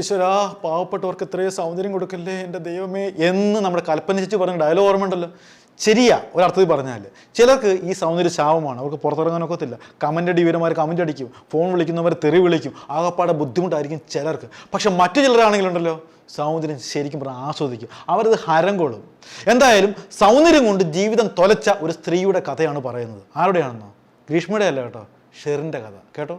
ഈശ്വരാ പാവപ്പെട്ടവർക്ക് ഇത്രയും സൗന്ദര്യം കൊടുക്കല്ലേ എന്റെ ദൈവമേ എന്ന് നമ്മുടെ കൽപ്പന ചേച്ചി പറഞ്ഞ ഡയലോഗ് ഓർമ്മയുണ്ടല്ലോ ശരിയാ ഒരർത്ഥത്തിൽ പറഞ്ഞാൽ. ചിലർക്ക് ഈ സൗന്ദര്യ ശാപമാണ് അവർക്ക് പുറത്തിറങ്ങാനൊക്കത്തില്ല കമന്റ് അടി ഇവരന്മാർ കമന്റ് അടിക്കും ഫോൺ വിളിക്കുന്നവർ തെറി വിളിക്കും ആകപ്പാടെ ബുദ്ധിമുട്ടായിരിക്കും ചിലർക്ക്. പക്ഷെ മറ്റു ചിലരാണെങ്കിലുണ്ടല്ലോ സൗന്ദര്യം ശരിക്കും പറഞ്ഞാൽ ആസ്വദിക്കും. അവരത് ഹരം കൊള്ളും. എന്തായാലും സൗന്ദര്യം കൊണ്ട് ജീവിതം തൊലച്ച ഒരു സ്ത്രീയുടെ കഥയാണ് പറയുന്നത്. ആരുടെയാണെന്നോ? ഗ്രീഷ്മയുടെ അല്ല കേട്ടോ ഷെറിന്റെ കഥ. കേട്ടോ?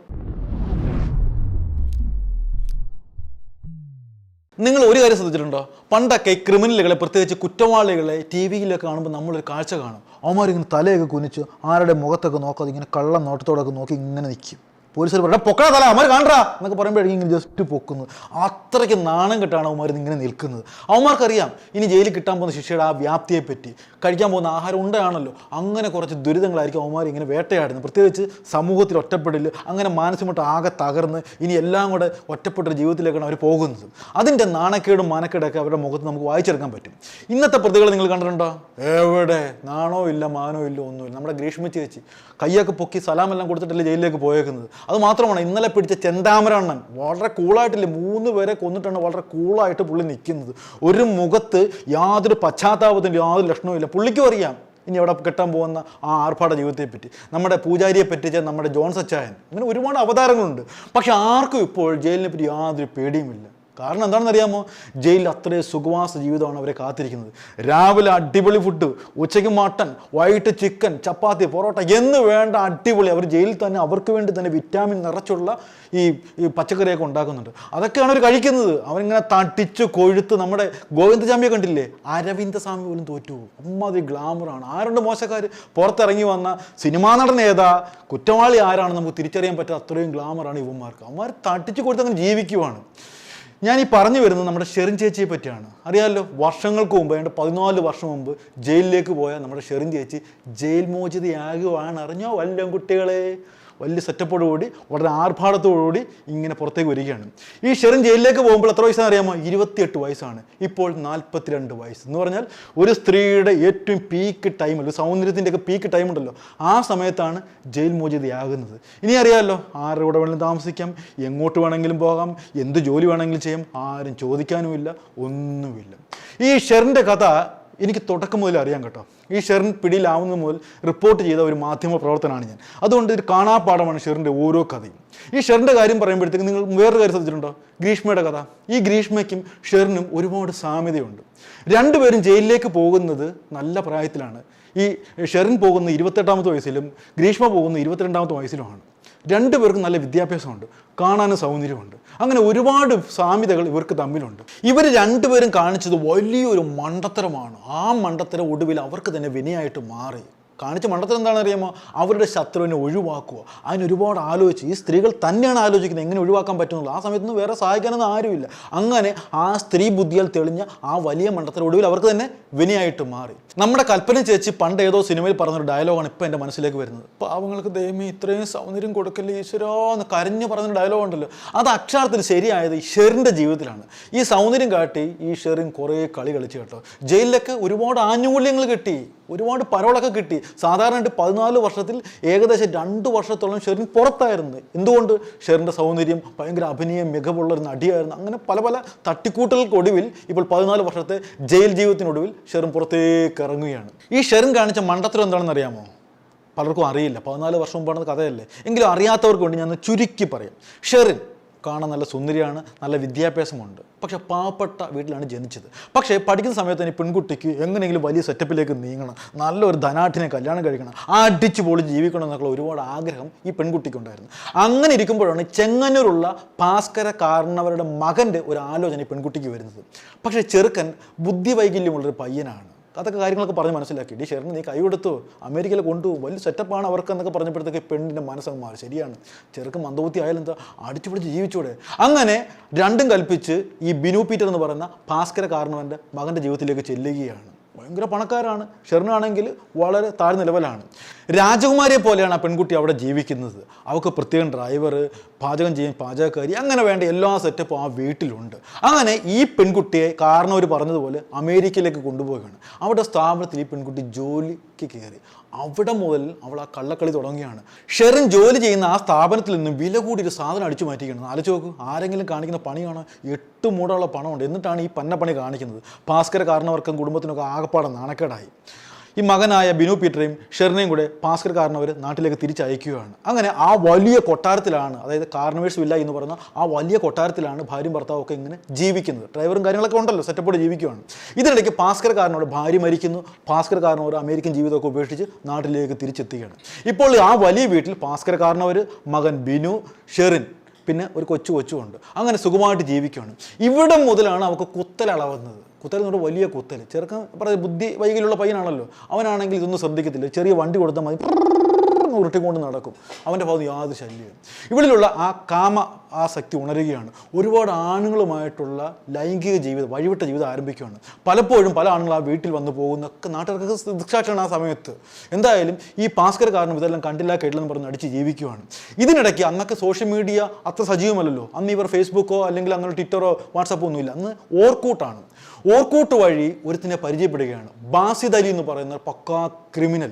നിങ്ങൾ ഒരു കാര്യം ശ്രദ്ധിച്ചിട്ടുണ്ടോ? പണ്ടൊക്കെ ഈ ക്രിമിനലുകളെ പ്രത്യേകിച്ച് കുറ്റവാളികളെ ടി വിയിലൊക്കെ കാണുമ്പോൾ നമ്മളൊരു കാഴ്ച കാണും. അവന്മാരിങ്ങനെ തലയൊക്കെ കുനിച്ച് ആരുടെ മുഖത്തൊക്കെ നോക്കാതെ ഇങ്ങനെ കള്ളം നോട്ടത്തോടൊക്കെ നോക്കി ഇങ്ങനെ നിൽക്കും പോലീസുകാർ പറഞ്ഞാൽ പൊക്കണ തല അവന്മാർ കാണണ്ടാ? എന്നൊക്കെ പറയുമ്പോഴേക്കും ഇങ്ങനെ ജസ്റ്റ് പൊക്കുന്നു അത്രയ്ക്ക് നാണം കെട്ടാണ് അവന്മാർ ഇങ്ങനെ നിൽക്കുന്നത്. അവന്മാർക്കറിയാം ഇനി ജയിലിൽ കിട്ടാൻ പോകുന്ന ശിക്ഷയുടെ ആ വ്യാപ്തിയെപ്പറ്റി. കഴിക്കാൻ പോകുന്ന ആഹാരം ഉണ്ടാണല്ലോ അങ്ങനെ കുറച്ച് ദുരിതങ്ങളായിരിക്കും അവന്മാർ ഇങ്ങനെ വേട്ടയാടുന്നത്. പ്രത്യേകിച്ച് സമൂഹത്തിൽ ഒറ്റപ്പെടൽ അങ്ങനെ മാനസികമായിട്ട് ആകെ തകർന്ന് ഇനി എല്ലാം കൂടെ ഒറ്റപ്പെട്ടൊരു ജീവിതത്തിലേക്കാണ് അവർ പോകുന്നത്. അതിന്റെ നാണക്കേടും മാനക്കേടൊക്കെ അവരുടെ മുഖത്ത് നമുക്ക് വായിച്ചെടുക്കാൻ പറ്റും. ഇന്നത്തെ പ്രതികൾ നിങ്ങൾ കണ്ടിട്ടുണ്ടോ? എവിടെ? നാണോ ഇല്ല മാനോ ഇല്ല ഒന്നുമില്ല. നമ്മുടെ ഗ്രീഷ്മ ചേച്ചി കയ്യൊക്കെ പൊക്കി സലാമെല്ലാം കൊടുത്തിട്ടല്ലേ ജയിലിലേക്ക് പോയേക്കുന്നത്. അത് മാത്രമാണ് ഇന്നലെ പിടിച്ച ചെന്താമരണ്ണൻ. വളരെ കൂളായിട്ടില്ല? മൂന്ന് പേരെ കൊന്നിട്ടാണ് വളരെ കൂളായിട്ട് പുള്ളി നിൽക്കുന്നത് ഒരു മുഖത്ത് യാതൊരു പശ്ചാത്താപത്തിന്റെ യാതൊരു ലക്ഷണവും ഇല്ല. പുള്ളിക്കും അറിയാം ഇനി അവിടെ കെട്ടാൻ പോകുന്ന ആ ആർഭാട ജീവിതത്തെ പറ്റി നമ്മുടെ പൂജാരിയെ പറ്റിച്ച നമ്മുടെ ജോൺ സച്ചായൻ. ഇങ്ങനെ ഒരുപാട് അവതാരങ്ങളുണ്ട്. പക്ഷെ ആർക്കും ഇപ്പോൾ ജയിലിനെ പറ്റി യാതൊരു പേടിയുമില്ല. കാരണം എന്താണെന്നറിയാമോ? ജയിലിൽ അത്രയും സുഖവാസ ജീവിതമാണ് അവരെ കാത്തിരിക്കുന്നത്. രാവിലെ അടിപൊളി ഫുഡ് ഉച്ചയ്ക്ക് മട്ടൺ വൈകിട്ട് ചിക്കൻ ചപ്പാത്തി പൊറോട്ട എന്ന് വേണ്ട അടിപൊളി അവർ ജയിലിൽ തന്നെ അവർക്ക് വേണ്ടി തന്നെ വിറ്റാമിൻ നിറച്ചുള്ള ഈ ഈ പച്ചക്കറിയൊക്കെ ഉണ്ടാക്കുന്നുണ്ട്. അതൊക്കെയാണ് അവർ കഴിക്കുന്നത്. അവരിങ്ങനെ തട്ടിച്ച് കൊഴുത്ത് നമ്മുടെ ഗോവിന്ദ ഗോവിന്ദചാമിയെ കണ്ടില്ലേ? അരവിന്ദ സ്വാമി പോലും തോറ്റു അമ്മാതിരി ഗ്ലാമറാണ് ആരുണ്ട് മോശക്കാർ? പുറത്തിറങ്ങി വന്ന സിനിമാ നടൻ ഏതാ? കുറ്റവാളി ആരാണെന്ന് നമുക്ക് തിരിച്ചറിയാൻ പറ്റാത്ത അത്രയും ഗ്ലാമറാണ് ഇവന്മാർക്ക് അവന്മാർ തട്ടിച്ച് കൊടുത്ത് അങ്ങനെ ജീവിക്കുവാണ്. ഞാൻ ഈ പറഞ്ഞു വരുന്നത് നമ്മുടെ ഷെറിൻ ചേച്ചിയെ പറ്റിയാണ്. അറിയാമല്ലോ വർഷങ്ങൾക്ക് മുമ്പ് ഏതാണ്ട് പതിനാല് വർഷം മുമ്പ് ജയിലിലേക്ക് പോയ നമ്മുടെ ഷെറിൻ ചേച്ചി ജയിൽ മോചിതയാകുവാണ്. അറിഞ്ഞോ വല്ലം കുട്ടികളെ? വലിയ സെറ്റപ്പോടുകൂടി വളരെ ആർഭാടത്തോടുകൂടി ഇങ്ങനെ പുറത്തേക്ക് വരികയാണ്. ഈ ഷെറിൻ ജയിലിലേക്ക് പോകുമ്പോൾ എത്ര വയസ്സാണ് അറിയാമോ? ഇരുപത്തിയെട്ട് വയസ്സാണ്. ഇപ്പോൾ നാൽപ്പത്തിരണ്ട് വയസ്സ്. എന്ന് പറഞ്ഞാൽ ഒരു സ്ത്രീയുടെ ഏറ്റവും പീക്ക് ടൈം ഒരു സൗന്ദര്യത്തിന്റെ ഒക്കെ പീക്ക് ടൈം ഉണ്ടല്ലോ. ആ സമയത്താണ് ജയിൽ മോചിതയാകുന്നത്. ഇനി അറിയാമല്ലോ ആരുടെ കൂടെ വേണമെങ്കിലും താമസിക്കാം എങ്ങോട്ട് വേണമെങ്കിലും പോകാം എന്ത് ജോലി വേണമെങ്കിലും ചെയ്യാം ആരും ചോദിക്കാനുമില്ല ഒന്നുമില്ല. ഈ ഷെറിന്റെ കഥ എനിക്ക് തുടക്കം മുതൽ അറിയാം കേട്ടോ. ഈ ഷെറിൻ പിടിയിലാവുന്ന മുതൽ റിപ്പോർട്ട് ചെയ്ത ഒരു മാധ്യമ പ്രവർത്തനമാണ് ഞാൻ. അതുകൊണ്ട് ഒരു കാണാപ്പാടമാണ് ഷെറിന്റെ ഓരോ കഥയും. ഈ ഷെറിന്റെ കാര്യം പറയുമ്പോഴത്തേക്ക് നിങ്ങൾ വേറൊരു കാര്യം ശ്രദ്ധിച്ചിട്ടുണ്ടോ? ഗ്രീഷ്മയുടെ കഥ. ഈ ഗ്രീഷ്മയ്ക്കും ഷെറിനും ഒരുപാട് സാമ്യതയുണ്ട്. രണ്ടുപേരും ജയിലിലേക്ക് പോകുന്നത് നല്ല പ്രായത്തിലാണ്. ഈ ഷെറിൻ പോകുന്ന ഇരുപത്തെട്ടാമത്തെ വയസ്സിലും ഗ്രീഷ്മ പോകുന്ന ഇരുപത്തിരണ്ടാമത്തെ വയസ്സിലുമാണ്. രണ്ടുപേർക്കും നല്ല വിദ്യാഭ്യാസമുണ്ട് കാണാനും സൗന്ദര്യമുണ്ട്. അങ്ങനെ ഒരുപാട് സാമ്യതകൾ ഇവർക്ക് തമ്മിലുണ്ട്. ഇവർ രണ്ടുപേരും കാണിച്ചത് വലിയൊരു മണ്ടത്തരമാണ്. ആ മണ്ടത്തരം ഒടുവിൽ അവർക്ക് തന്നെ വിനയായിട്ട് മാറി. കാണിച്ച മണ്ടത്തിൽ എന്താണെന്ന് അറിയാമോ അവരുടെ ശത്രുവിനെ ഒഴിവാക്കുക. അതിനൊരുപാട് ആലോചിച്ച് ഈ സ്ത്രീകൾ തന്നെയാണ് ആലോചിക്കുന്നത് എങ്ങനെ ഒഴിവാക്കാൻ പറ്റുന്നുള്ളൂ ആ സമയത്തൊന്നും വേറെ സഹായിക്കാനൊന്നും ആരുമില്ല. അങ്ങനെ ആ സ്ത്രീ ബുദ്ധിയാൽ തെളിഞ്ഞ ആ വലിയ മണ്ടത്തിൽ ഒടുവിൽ അവർക്ക് തന്നെ വിനയായിട്ട് മാറി. നമ്മുടെ കൽപ്പന ചേച്ചി പണ്ട് ഏതോ സിനിമയിൽ പറഞ്ഞൊരു ഡയലോഗാണ് ഇപ്പം എന്റെ മനസ്സിലേക്ക് വരുന്നത്. പാവങ്ങൾക്ക് ദൈവമേ ഇത്രയും സൗന്ദര്യം കൊടുക്കല്ലേ ഈശ്വരോ എന്ന് കരഞ്ഞു പറഞ്ഞൊരു ഡയലോഗ് ഉണ്ടല്ലോ. അത് അക്ഷരത്തിൽ ശരിയായത് ഷെറിന്റെ ജീവിതത്തിലാണ്. ഈ സൗന്ദര്യം കാട്ടി ഈ ഷെറിൻ കുറേ കളി കളിച്ചു കേട്ടോ. ജയിലിലൊക്കെ ഒരുപാട് ആനുകൂല്യങ്ങൾ കിട്ടി. ഒരുപാട് പരോളൊക്കെ കിട്ടി. സാധാരണ പതിനാല് വർഷത്തിൽ ഏകദേശം രണ്ട് വർഷത്തോളം ഷെറിൻ പുറത്തായിരുന്നു. എന്തുകൊണ്ട്? ഷെറിന്റെ സൗന്ദര്യം ഭയങ്കര അഭിനയം മികവുള്ള ഒരു നടിയായിരുന്നു. അങ്ങനെ പല പല തട്ടിക്കൂട്ടൽക്കൊടുവിൽ ഇപ്പോൾ പതിനാല് വർഷത്തെ ജയിൽ ജീവിതത്തിനൊടുവിൽ ഷെറിൻ പുറത്തേക്ക് ഇറങ്ങുകയാണ്. ഈ ഷെറിൻ കാണിച്ച മണ്ടത്തരം എന്താണെന്ന് അറിയാമോ? പലർക്കും അറിയില്ല. പതിനാല് വർഷം മുമ്പാണ് കഥയല്ലേ? എങ്കിലും അറിയാത്തവർക്ക് വേണ്ടി ഞാൻ ചുരുക്കി പറയാം. ഷെറിൻ കാണാൻ നല്ല സുന്ദരിയാണ് നല്ല വിദ്യാഭ്യാസമുണ്ട്. പക്ഷേ പാവപ്പെട്ട വീട്ടിലാണ് ജനിച്ചത്. പക്ഷേ പഠിക്കുന്ന സമയത്ത് തന്നെ പെൺകുട്ടിക്ക് എങ്ങനെയെങ്കിലും വലിയ സെറ്റപ്പിലേക്ക് നീങ്ങണം നല്ലൊരു ധനാഠിനെ കല്യാണം കഴിക്കണം അടിച്ചു പോളി ജീവിക്കണം എന്നൊക്കെ ഒരുപാട് ആഗ്രഹം ഈ പെൺകുട്ടിക്കുണ്ടായിരുന്നു. അങ്ങനെ ഇരിക്കുമ്പോഴാണ് ചെങ്ങന്നൂരുള്ള ഭാസ്കര കാരണവരുടെ മകന്റെ ഒരു ആലോചന ഈ പെൺകുട്ടിക്ക് വരുന്നത്. പക്ഷേ ചെറുക്കൻ ബുദ്ധി വൈകല്യമുള്ളൊരു പയ്യനാണ്. അതൊക്കെ കാര്യങ്ങളൊക്കെ പറഞ്ഞ് മനസ്സിലാക്കി. ഡി ഷെറിന് നീ കൈ കൊടുത്തു. അമേരിക്കയിൽ കൊണ്ടുപോകും. വലിയ സെറ്റപ്പാണ് അവർക്ക് എന്നൊക്കെ പറഞ്ഞപ്പോഴത്തേക്ക് പെണ്ണിന്റെ മനസ്സങ്ങ് മാറി. ശരിയാണ്. ചെറുക്ക് മന്ദബുദ്ധി ആയാലും എന്താ? അടിച്ചുപിടിച്ച് ജീവിച്ചൂടെ. അങ്ങനെ രണ്ടും കൽപ്പിച്ച് ഈ ബിനു പീറ്റർ എന്ന് പറയുന്ന ഭാസ്കര കാരണവന്റെ മകന്റെ ജീവിതത്തിലേക്ക് ചെല്ലുകയാണ്. ഭയങ്കര പണക്കാരാണ്. ഷെറിനാണെങ്കിൽ വളരെ താഴ്ന്ന ലെവലാണ് രാജകുമാരിയെ പോലെയാണ് ആ പെൺകുട്ടി അവിടെ ജീവിക്കുന്നത്. അവൾക്ക് പ്രത്യേകം ഡ്രൈവർ പാചകം ചെയ്യാൻ പാചകക്കാരി അങ്ങനെ വേണ്ട എല്ലാ സെറ്റപ്പും ആ വീട്ടിലുണ്ട്. അങ്ങനെ ഈ പെൺകുട്ടിയെ കാരണം കാരണവർ പറഞ്ഞതുപോലെ അമേരിക്കയിലേക്ക് കൊണ്ടുപോവുകയാണ്. അവിടെ സ്ഥാപനത്തിൽ ഈ പെൺകുട്ടി ജോലിക്ക് കയറി. അവിടെ മുതൽ അവൾ ആ കള്ളക്കളി തുടങ്ങുകയാണ്. ഷെറിൻ ജോലി ചെയ്യുന്ന ആ സ്ഥാപനത്തിൽ നിന്നും വില കൂടി ഒരു സാധനം അടിച്ചു മാറ്റിക്കണം ആലോചിച്ച് നോക്കൂ. ആരെങ്കിലും കാണിക്കുന്ന പണിയാണ് എട്ട് മൂടുള്ള പണമുണ്ട്. എന്നിട്ടാണ് ഈ പന്ന പണി കാണിക്കുന്നത് ഭാസ്കര കാരണവർക്കും കുടുംബത്തിനൊക്കെ ആകപ്പാടെ നാണക്കേടായി. ഈ മകനായ ബിനു പീറ്ററേയും ഷെറിനെയും കൂടെ ഭാസ്കർ കാരണവർ നാട്ടിലേക്ക് തിരിച്ചയക്കുകയാണ്. അങ്ങനെ ആ വലിയ കൊട്ടാരത്തിലാണ് അതായത് കാർണവേഴ്സ് വില്ല എന്ന് പറയുന്ന ആ വലിയ കൊട്ടാരത്തിലാണ് ഭാര്യയും ഭർത്താവും ഒക്കെ ഇങ്ങനെ ജീവിക്കുന്നത്. ഡ്രൈവറും കാര്യങ്ങളൊക്കെ ഉണ്ടല്ലോ സെറ്റപ്പോടെ ജീവിക്കുകയാണ് ഇതിനിടയ്ക്ക് ഭാസ്കർ കാരനോട് ഭാര്യ മരിക്കുന്നു. ഭാസ്കർ കാരനോട് അമേരിക്കൻ ജീവിതമൊക്കെ ഉപേക്ഷിച്ച് നാട്ടിലേക്ക് തിരിച്ചെത്തുകയാണ്. ഇപ്പോൾ ആ വലിയ വീട്ടിൽ ഭാസ്കർ കാരണവർ മകൻ ബിനു ഷെറിൻ പിന്നെ ഒരു കൊച്ചു കൊച്ചുമുണ്ട് അങ്ങനെ സുഖമായിട്ട് ജീവിക്കുകയാണ് ഇവിടെ മുതലാണ് അവർക്ക് കുത്തലളവുന്നത്. കുത്തൽ എന്ന് വലിയ കുത്തൽ ചെറുക്കൻ പറയുന്നത് ബുദ്ധി വൈകല്യമുള്ള പയ്യനാണല്ലോ. അവനാണെങ്കിൽ ഇതൊന്നും ശ്രദ്ധിക്കത്തില്ല. ചെറിയ വണ്ടി കൊടുത്താൽ മതി. ഉരുട്ടിക്കൊണ്ട് നടക്കും. അവന്റെ ഭാഗത്ത് യാതൊരു ശല്യം ഇവിടെയുള്ള ആ കാമ ആ ശക്തി ഉണരുകയാണ്. ഒരുപാട് ആണുങ്ങളുമായിട്ടുള്ള ലൈംഗിക ജീവിതം വഴിവിട്ട ജീവിതം ആരംഭിക്കുകയാണ്. പലപ്പോഴും പല ആണുങ്ങൾ ആ വീട്ടിൽ വന്നു പോകുന്ന നാട്ടുകാർക്ക് ദൃക്ഷാക്ഷാണ് ആ സമയത്ത്. എന്തായാലും ഈ ഭാസ്കര കാരണം ഇതെല്ലാം കണ്ടില്ല കേട്ടില്ലെന്ന് പറഞ്ഞ് അടിച്ച് ജീവിക്കുകയാണ്. ഇതിനിടയ്ക്ക് അന്നൊക്കെ സോഷ്യൽ മീഡിയ അത്ര സജീവമല്ലല്ലോ. അന്ന് ഇവർ ഫേസ്ബുക്കോ അല്ലെങ്കിൽ അങ്ങനെ ട്വിറ്ററോ വാട്സപ്പോ ഒന്നുമില്ല. അന്ന് ഓർക്കൂട്ടാണ്. ഓർക്കൂട്ട് വഴി ഒരുത്തിനെ പരിചയപ്പെടുകയാണ്. ബാസിദ് അലി എന്ന് പറയുന്ന പക്കാ ക്രിമിനൽ.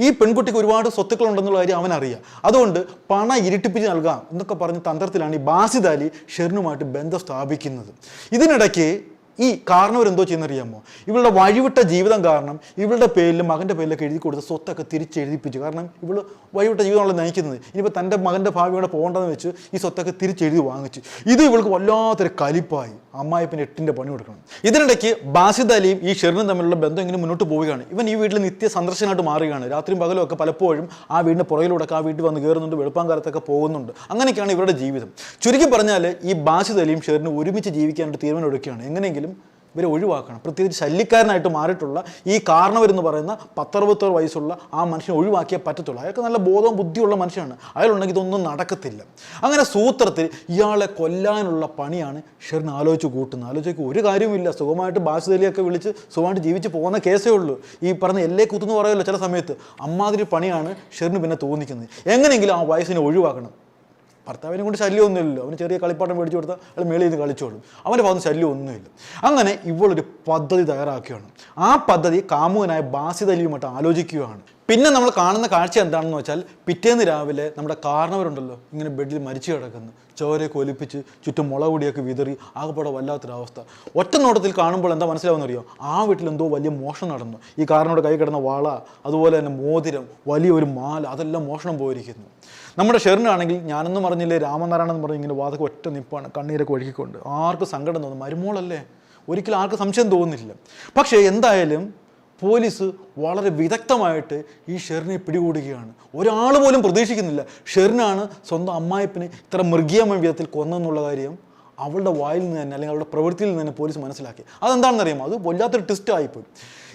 ഈ പെൺകുട്ടിക്ക് ഒരുപാട് സ്വത്തുക്കളുണ്ടെന്നുള്ള കാര്യം അവനറിയാം. അതുകൊണ്ട് പണ ഇരുട്ടിപ്പിച്ച് നൽകാം എന്നൊക്കെ പറഞ്ഞ തന്ത്രത്തിലാണ് ഈ ബാസിദ് അലി ഷെറിനുമായിട്ട് ബന്ധം സ്ഥാപിക്കുന്നത്. ഇതിനിടയ്ക്ക് ഈ കാരണവർ എന്തോ ചെയ്യുന്നറിയാമോ? ഇവളുടെ വഴിവിട്ട ജീവിതം കാരണം ഇവളുടെ പേരിൽ മകന്റെ പേരിലൊക്കെ എഴുതി കൊടുത്ത സ്വത്തൊക്കെ തിരിച്ചെഴുതിപ്പിച്ചു. കാരണം ഇവൾ വഴിവിട്ട ജീവിതമാണല്ലോ നയിക്കുന്നത്. ഇനിയിപ്പോൾ തന്റെ മകന്റെ ഭാവിയോടെ പോകേണ്ടതെന്ന് വെച്ച് ഈ സ്വത്തൊക്കെ തിരിച്ചെഴുതി വാങ്ങിച്ചു. ഇത് ഇവൾക്ക് വല്ലാത്തൊരു കലിപ്പായി. അമ്മായിപ്പിന് എട്ടിന്റെ പണി കൊടുക്കണം. ഇതിനിടയ്ക്ക് ബാസിദ് അലിയും ഈ ഷെറിനും തമ്മിലുള്ള ബന്ധം ഇങ്ങനെ മുന്നോട്ട് പോവുകയാണ്. ഇവൻ ഈ വീട്ടിൽ നിത്യ സന്ദർശനമായിട്ട് മാറുകയാണ്. രാത്രിയും പകലും ഒക്കെ പലപ്പോഴും ആ വീടിന്റെ പുറകിലൂടെ ആ വീട്ടിൽ വന്ന് കയറുന്നുണ്ട് വെളുപ്പാൻ കാലത്തൊക്കെ പോകുന്നുണ്ട്. അങ്ങനെയൊക്കെയാണ് ഇവരുടെ ജീവിതം. ചുരുക്കി പറഞ്ഞാൽ ഈ ബാസിദ് അലിയും ഷെറിനും ഒരുമിച്ച് ജീവിക്കാനായിട്ട് തീരുമാനം എടുക്കുകയാണ് എങ്ങനെയെങ്കിലും ഇവരെ ഒഴിവാക്കണം. പ്രത്യേകിച്ച് ശല്യക്കാരനായിട്ട് മാറിയിട്ടുള്ള ഈ കാരണവരെന്ന് പറയുന്ന പത്തറുപത്തോറ് വയസ്സുള്ള ആ മനുഷ്യനെ ഒഴിവാക്കിയേ പറ്റത്തുള്ളൂ. അയാൾക്ക് നല്ല ബോധവും ബുദ്ധിയുള്ള മനുഷ്യനാണ്. അയാളുണ്ടെങ്കിൽ ഇതൊന്നും നടക്കത്തില്ല. അങ്ങനെ സൂത്രത്തിൽ ഇയാളെ കൊല്ലാനുള്ള പണിയാണ് ഷെറിന് ആലോചിച്ച് കൂട്ടുന്നത്. ആലോചിച്ച് ഒരു കാര്യവുമില്ല. സുഖമായിട്ട് ബാസുദലിയൊക്കെ വിളിച്ച് സുഖമായിട്ട് ജീവിച്ച് പോകുന്ന കേസേ ഉള്ളൂ. ഈ പറഞ്ഞ എല്ലേ കുത്തുന്ന് പറയുമല്ലോ ചില സമയത്ത്. അമ്മാതിരി പണിയാണ് ഷെറിന് പിന്നെ തോന്നിക്കുന്നത്. എങ്ങനെയെങ്കിലും ആ വയസ്സിനെ ഒഴിവാക്കണം. ഭർത്താവിനെ കൊണ്ട് ശല്യമൊന്നുമില്ലല്ലോ. അവന് ചെറിയ കളിപ്പാട്ടം മേടിച്ചു കൊടുത്താൽ അയാൾ മേളിൽ നിന്ന് കളിച്ചോളും. അവന്റെ ഭാഗത്ത് ശല്യമൊന്നുമില്ല. അങ്ങനെ ഇവളൊരു പദ്ധതി തയ്യാറാക്കുകയാണ്. ആ പദ്ധതി കാമുകനായ ബാസിതലിയുമായിട്ട് ആലോചിക്കുകയാണ്. പിന്നെ നമ്മൾ കാണുന്ന കാഴ്ച എന്താണെന്ന് വെച്ചാൽ പിറ്റേന്ന് രാവിലെ നമ്മുടെ കാരണവരുണ്ടല്ലോ ഇങ്ങനെ ബെഡിൽ മരിച്ചു കിടക്കുന്നു. ചോരയൊക്കെ ഒലിപ്പിച്ച് ചുറ്റും മുളക് പൊടിയൊക്കെ വിതറി ആകെപ്പാടെ വല്ലാത്തൊരവസ്ഥ. ഒറ്റ നോട്ടത്തിൽ കാണുമ്പോൾ എന്താ മനസ്സിലാവുന്നറിയോ ആ വീട്ടിൽ എന്തോ വലിയ മോഷണം നടന്നു. ഈ കാരണവരുടെ കൈ കിടന്ന വള അതുപോലെ തന്നെ മോതിരം വലിയൊരു മാല അതെല്ലാം മോഷണം പോയിരിക്കുന്നു. നമ്മുടെ ഷെറിനാണെങ്കിൽ ഞാനൊന്നും പറഞ്ഞില്ലേ രാമനാരായണൻ എന്ന് പറഞ്ഞ് ഇങ്ങനെ വാതക ഒറ്റ നിപ്പാണ് കണ്ണീരൊക്കെ ഒഴുകിക്കൊണ്ട്. ആർക്കും സങ്കടം തോന്നും. മരുമോളല്ലേ? ഒരിക്കലും ആർക്കും സംശയം തോന്നുന്നില്ല. പക്ഷേ എന്തായാലും പോലീസ് വളരെ വിദഗ്ധമായിട്ട് ഈ ഷെറിനെ പിടികൂടുകയാണ്. ഒരാൾ പോലും പ്രതീക്ഷിക്കുന്നില്ല ഷെറിനാണ് സ്വന്തം അമ്മായിപ്പിനെ ഇത്ര മൃഗീയമായ വിധത്തിൽ കൊന്നെന്നുള്ള കാര്യം അവളുടെ വായിൽ നിന്ന് തന്നെ അല്ലെങ്കിൽ അവളുടെ പ്രവൃത്തിയിൽ നിന്ന് തന്നെ പോലീസ് മനസ്സിലാക്കി. അതെന്താണെന്നറിയാമോ? അത് വല്ലാത്തൊരു ട്വിസ്റ്റ് ആയിപ്പോയി.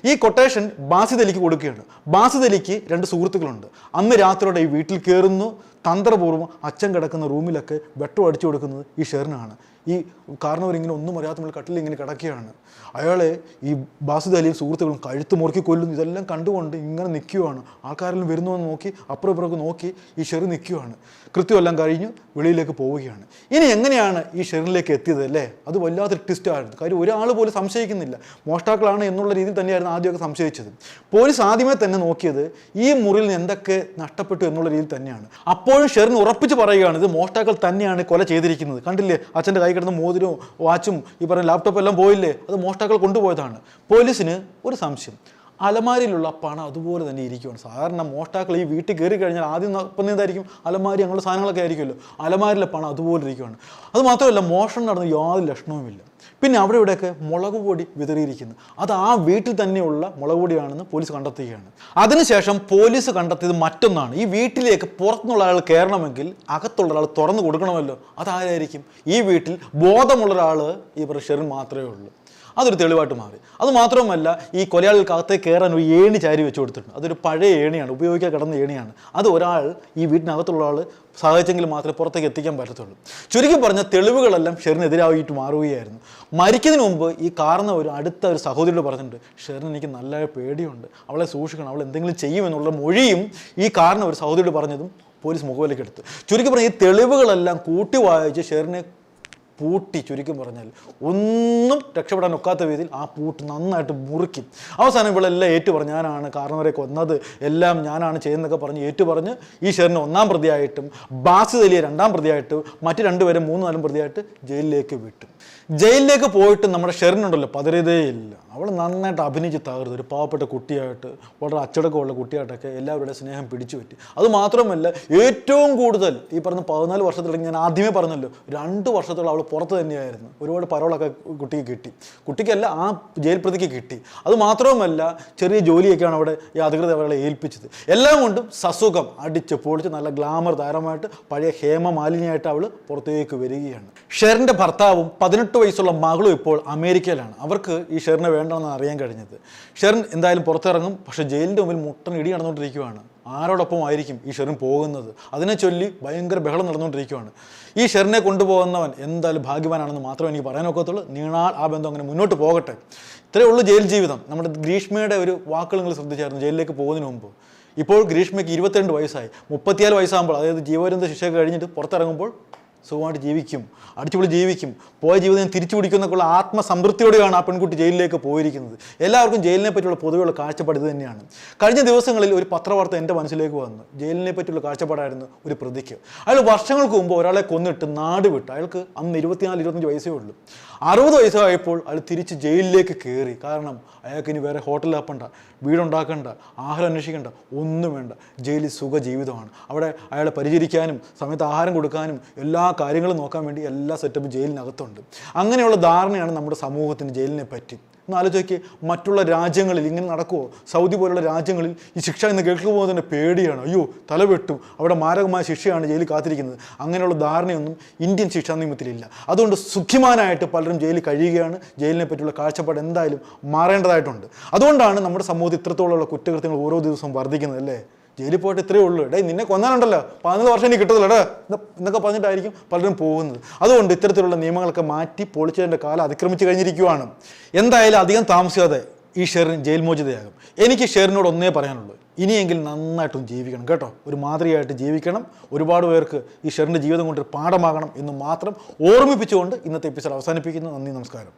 ഈ കൊട്ടേഷൻ ബാസിദ് അലിക്ക് കൊടുക്കുകയാണ്. ബാസിദ് അലിക്ക് രണ്ട് സുഹൃത്തുക്കളുണ്ട്. അന്ന് രാത്രിയോടെ ഈ വീട്ടിൽ കയറുന്നു തന്ത്രപൂർവം അച്ഛൻ കിടക്കുന്ന റൂമിലൊക്കെ വെട്ടം അടിച്ചു കൊടുക്കുന്നത് ഈ ഷെറിനാണ്. ഈ കാരണവർ ഇങ്ങനെ ഒന്നും അറിയാത്ത നമ്മൾ കട്ടിൽ ഇങ്ങനെ കിടക്കുകയാണ്. അയാളെ ഈ ബാസിദ് അലിയും സുഹൃത്തുക്കളും കഴുത്ത് മുറുക്കി കൊല്ലുന്നു. ഇതെല്ലാം കണ്ടുകൊണ്ട് ഇങ്ങനെ നിൽക്കുകയാണ്. ആൾക്കാരെല്ലാം വരുന്നു എന്ന് നോക്കി അപ്പുറം ഇപ്പുറമൊക്കെ നോക്കി ഈ ഷെറി നിൽക്കുകയാണ്. കൃത്യമെല്ലാം കഴിഞ്ഞ് വെളിയിലേക്ക് പോവുകയാണ്. ഇനി എങ്ങനെയാണ് ഈ ഷെറിനിലേക്ക് എത്തിയത് അല്ലേ? അത് വല്ലാത്തൊരു ട്വിസ്റ്റായിരുന്നു കാര്യം ഒരാൾ പോലും സംശയിക്കുന്നില്ല. മോഷ്ടാക്കളാണ് എന്നുള്ള രീതിയിൽ തന്നെയായിരുന്നു ആദ്യമൊക്കെ സംശയിച്ചത്. പോലീസ് ആദ്യമേ തന്നെ നോക്കിയത് ഈ മുറിയിൽ നിന്ന് എന്തൊക്കെ നഷ്ടപ്പെട്ടു എന്നുള്ള രീതിയിൽ തന്നെയാണ്. അപ്പോഴും ഷെറിൻ ഉറപ്പിച്ച് പറയുകയാണ് ഇത് മോഷ്ടാക്കൾ തന്നെയാണ് കൊല ചെയ്തിരിക്കുന്നത്. കണ്ടില്ലേ? അച്ഛന്റെ കൈ കിടന്ന മോതിരവും വാച്ചും ഈ പറഞ്ഞ ലാപ്ടോപ്പ് എല്ലാം പോയില്ലേ? അത് മോഷ്ടാക്കൾ കൊണ്ടുപോയതാണ്. പോലീസിന് ഒരു സംശയം. അലമാരിയിലുള്ള പണം അതുപോലെ തന്നെ ഇരിക്കുകയാണ് സാധാരണ മോഷ്ടാക്കൾ ഈ വീട്ടിൽ കയറി കഴിഞ്ഞാൽ ആദ്യം നോക്കുന്നതായിരിക്കും അലമാരി അങ്ങനെയുള്ള സാധനങ്ങളൊക്കെ ആയിരിക്കുമല്ലോ. അലമാരിലെ പണം അതുപോലെ ഇരിക്കുകയാണ് അത് മാത്രമല്ല മോഷണം നടന്ന യാതൊരു ലക്ഷണവുമില്ല. പിന്നെ അവിടെ ഇവിടെയൊക്കെ മുളക് പൊടി വിതറിയിരിക്കുന്നു. അത് ആ വീട്ടിൽ തന്നെയുള്ള മുളക് പൊടിയാണെന്ന് പോലീസ് കണ്ടെത്തുകയാണ്. അതിനുശേഷം പോലീസ് കണ്ടെത്തിയത് മറ്റൊന്നാണ്. ഈ വീട്ടിലേക്ക് പുറത്തുനിന്നുള്ള ആൾ കയറണമെങ്കിൽ അകത്തുള്ള ഒരാൾ തുറന്നു കൊടുക്കണമല്ലോ. അതാരായിരിക്കും? ഈ വീട്ടിൽ ബോധമുള്ള ഒരാൾ ഈ പ്രഷറിൽ മാത്രമേ ഉള്ളൂ. അതൊരു തെളിവായിട്ട് മാറി. അത് മാത്രമല്ല ഈ കൊലയാളികൾക്കകത്തേക്ക് കയറാൻ ഒരു ഏണി ചാരി വെച്ച് കൊടുത്തിട്ടുണ്ട്. അതൊരു പഴയ ഏണിയാണ് ഉപയോഗിക്കാൻ കിടന്ന ഏണിയാണ്. അത് ഒരാൾ ഈ വീട്ടിനകത്തുള്ള ആൾ സഹായിച്ചെങ്കിൽ മാത്രമേ പുറത്തേക്ക് എത്തിക്കാൻ പറ്റത്തുള്ളൂ. ചുരുക്കി പറഞ്ഞ തെളിവുകളെല്ലാം ഷെറിനെതിരായിട്ട് മാറുകയായിരുന്നു. മരിക്കുന്നതിന് മുമ്പ് ഈ കാർന്ന ഒരു അടുത്ത ഒരു സഹോദരിയോട് പറഞ്ഞിട്ടുണ്ട് ഷെറിന് എനിക്ക് നല്ല പേടിയുണ്ട്. അവളെ സൂക്ഷിക്കണം അവൾ എന്തെങ്കിലും ചെയ്യുമെന്നുള്ള മൊഴിയും ഈ കാർന്ന ഒരു സഹോദരിയോട് പറഞ്ഞതും പോലീസ് മുഖവിലേക്ക് എടുത്തു. ചുരുക്കി പറഞ്ഞ ഈ തെളിവുകളെല്ലാം കൂട്ടി വായിച്ച് ഷെറിനെ പൂട്ടി ചുരുക്കി പറഞ്ഞാൽ ഒന്നും രക്ഷപ്പെടാൻ ഒക്കാത്ത രീതിയിൽ ആ പൂട്ട് നന്നായിട്ട് മുറുക്കി. അവസാനം ഇവളെല്ലാം ഏറ്റു പറഞ്ഞു ഞാനാണ് കാരണവരെ കൊന്നത് എല്ലാം ഞാനാണ് ചെയ്യുന്നതൊക്കെ പറഞ്ഞ് ഏറ്റു പറഞ്ഞ് ഈ ഷെറിനെ ഒന്നാം പ്രതിയായിട്ടും ബാസ് തലിയെ രണ്ടാം പ്രതിയായിട്ടും മറ്റു രണ്ടുപേരെ മൂന്ന് നാലും പ്രതിയായിട്ട് ജയിലിലേക്ക് വിട്ടു. ജയിലിലേക്ക് പോയിട്ട് നമ്മുടെ ഷെറിനുണ്ടല്ലോ ഇല്ല. അവൾ നന്നായിട്ട് അഭിനയിച്ച് തകർത്ത് ഒരു പാവപ്പെട്ട കുട്ടിയായിട്ട് വളരെ അച്ചടക്കമുള്ള കുട്ടിയായിട്ടൊക്കെ എല്ലാവരുടെ സ്നേഹം പിടിച്ചു പറ്റി. അതുമാത്രമല്ല ഏറ്റവും കൂടുതൽ ഈ പറഞ്ഞ പതിനാല് വർഷത്തിലേക്ക് ഞാൻ ആദ്യമേ പറഞ്ഞല്ലോ രണ്ട് വർഷത്തോളം അവൾ പുറത്ത് തന്നെയായിരുന്നു. ഒരുപാട് പരോളൊക്കെ കുട്ടിക്ക് കിട്ടി. കുട്ടിക്കല്ല ആ ജയിൽ പ്രതിക്ക് കിട്ടി. അത് മാത്രവുമല്ല ചെറിയ ജോലിയൊക്കെയാണ് അവിടെ ഈ അധികൃതർ അവരെ ഏൽപ്പിച്ചത്. എല്ലാം കൊണ്ടും സസുഖം അടിച്ച് പൊളിച്ച് നല്ല ഗ്ലാമർ താരമായിട്ട് പഴയ ഹേമ മാലിന്യമായിട്ട് അവൾ പുറത്തേക്ക് വരികയാണ്. ഷെറിന്റെ ഭർത്താവും പതിനെട്ട് വയസ്സുള്ള മകളും ഇപ്പോൾ അമേരിക്കയിലാണ്. അവർക്ക് ഈ ഷെറിനെ വേണ്ടെന്ന് അറിയാൻ കഴിഞ്ഞത്. ഷെറിൻ എന്തായാലും പുറത്തിറങ്ങും. പക്ഷേ ജയിലിന്റെ മുമ്പിൽ മുട്ടൻ ഇടി നടന്നുകൊണ്ടിരിക്കുകയാണ് ആരോടൊപ്പം ആയിരിക്കും ഈ ഷെറിൻ പോകുന്നത്? അതിനെ ചൊല്ലി ഭയങ്കര ബഹളം നടന്നുകൊണ്ടിരിക്കുകയാണ് ഈ ഷെറിനെ കൊണ്ടുപോകുന്നവൻ എന്തായാലും ഭാഗ്യവാനാണെന്ന് മാത്രമേ എനിക്ക് പറയാൻ ഒക്കത്തുള്ളൂ. നീണാൾ ആ ബന്ധം അങ്ങനെ മുന്നോട്ട് പോകട്ടെ. ഇത്രയേ ഉള്ളൂ ജയിൽ ജീവിതം. നമ്മുടെ ഗ്രീഷ്മയുടെ ഒരു വാക്കുകൾ നിങ്ങൾ ശ്രദ്ധിച്ചായിരുന്നു ജയിലിലേക്ക് പോകുന്നതിന് മുമ്പ്. ഇപ്പോൾ ഗ്രീഷ്മയ്ക്ക് ഇരുപത്തിരണ്ട് വയസ്സായി. മുപ്പത്തിയാൽ വയസ്സാകുമ്പോൾ അതായത് ജീവപര്യന്ത ശിക്ഷ കഴിഞ്ഞിട്ട് പുറത്തിറങ്ങുമ്പോൾ സുഖമായിട്ട് ജീവിക്കും. അടിച്ചുപൊളി ജീവിക്കും. പോയ ജീവിതം തിരിച്ചു പിടിക്കുന്നൊക്കെയുള്ള ആത്മസംതൃപ്തിയോടെയാണ് ആ പെൺകുട്ടി ജയിലിലേക്ക് പോയിരിക്കുന്നത്. എല്ലാവർക്കും ജയിലിനെ പറ്റിയുള്ള പൊതുവെയുള്ള കാഴ്ചപ്പാട് ഇത് തന്നെയാണ്. കഴിഞ്ഞ ദിവസങ്ങളിൽ ഒരു പത്രവാർത്ത എന്റെ മനസ്സിലേക്ക് വന്നു. ജയിലിനെ പറ്റിയുള്ള കാഴ്ചപ്പാടായിരുന്നു ഒരു പ്രതിക്ക്. അയാൾ വർഷങ്ങൾക്ക് മുമ്പ് ഒരാളെ കൊന്നിട്ട് നാട് വിട്ടു. അയാൾക്ക് അന്ന് ഇരുപത്തിനാല് ഇരുപത്തഞ്ച് വയസ്സേ ഉള്ളൂ. അറുപത് വയസ്സായപ്പോൾ അയാൾ തിരിച്ച് ജയിലിലേക്ക് കയറി. കാരണം അയാൾക്ക് ഇനി വേറെ ഹോട്ടലിൽ ആപ്പണ്ട. വീടുണ്ടാക്കണ്ട ആഹാരം അന്വേഷിക്കേണ്ട ഒന്നും വേണ്ട. ജയിലിൽ സുഖ ജീവിതമാണ് അവിടെ അയാളെ പരിചരിക്കാനും സമയത്ത് ആഹാരം കൊടുക്കാനും എല്ലാ കാര്യങ്ങളും നോക്കാൻ വേണ്ടി എല്ലാ സെറ്റപ്പും ജയിലിനകത്തുണ്ട്. അങ്ങനെയുള്ള ധാരണയാണ് നമ്മുടെ സമൂഹത്തിന് ജയിലിനെ പറ്റി. ഒന്ന് ആലോചിക്കുക മറ്റുള്ള രാജ്യങ്ങളിൽ ഇങ്ങനെ നടക്കുമോ സൗദി പോലുള്ള രാജ്യങ്ങളിൽ ഈ ശിക്ഷ എന്ന് കേൾക്കുമ്പോൾ തന്നെ പേടിയാണ്. അയ്യോ തല വെട്ടും. അവിടെ മാരകമായ ശിക്ഷയാണ് ജയിലിൽ കാത്തിരിക്കുന്നത്. അങ്ങനെയുള്ള ധാരണയൊന്നും ഇന്ത്യൻ ശിക്ഷാ നിയമത്തിലില്ല. അതുകൊണ്ട് സുഖിമാനായിട്ട് പലരും ജയിലിൽ കഴിയുകയാണ്. ജയിലിനെ പറ്റിയുള്ള കാഴ്ചപ്പാട് എന്തായാലും മാറേണ്ടതായിട്ടുണ്ട്. അതുകൊണ്ടാണ് നമ്മുടെ സമൂഹത്തിൽ ഇത്രത്തോളമുള്ള കുറ്റകൃത്യങ്ങൾ ഓരോ ദിവസവും വർദ്ധിക്കുന്നത് അല്ലേ? ജയിലിൽ പോയിട്ട് ഇത്രയേ ഉള്ളൂ. ഡേ നിന്നെ കൊന്നാലുണ്ടല്ലോ പതിനാല് വർഷം എനിക്ക് കിട്ടത്തില്ല ഡേ എന്നൊക്കെ പറഞ്ഞിട്ടായിരിക്കും പലരും പോകുന്നത്. അതുകൊണ്ട് ഇത്തരത്തിലുള്ള നിയമങ്ങളൊക്കെ മാറ്റി പൊളിച്ചതിന്റെ കാലം അതിക്രമിച്ച് കഴിഞ്ഞിരിക്കുവാണ്. എന്തായാലും അധികം താമസിക്കാതെ ഈ ഷെറിൻ ജയിൽ മോചിതയാകും. എനിക്ക് ഷെറിനോട് ഒന്നേ പറയാനുള്ളൂ. ഇനിയെങ്കിലും നന്നായിട്ടും ജീവിക്കണം കേട്ടോ. ഒരു മാതൃകയായിട്ട് ജീവിക്കണം. ഒരുപാട് പേർക്ക് ഈ ഷെറിന്റെ ജീവിതം കൊണ്ട് പാഠമാകണം എന്ന് മാത്രം ഓർമ്മിപ്പിച്ചുകൊണ്ട് ഇന്നത്തെ എപ്പിസോഡ് അവസാനിപ്പിക്കുന്നു. നന്ദി നമസ്കാരം.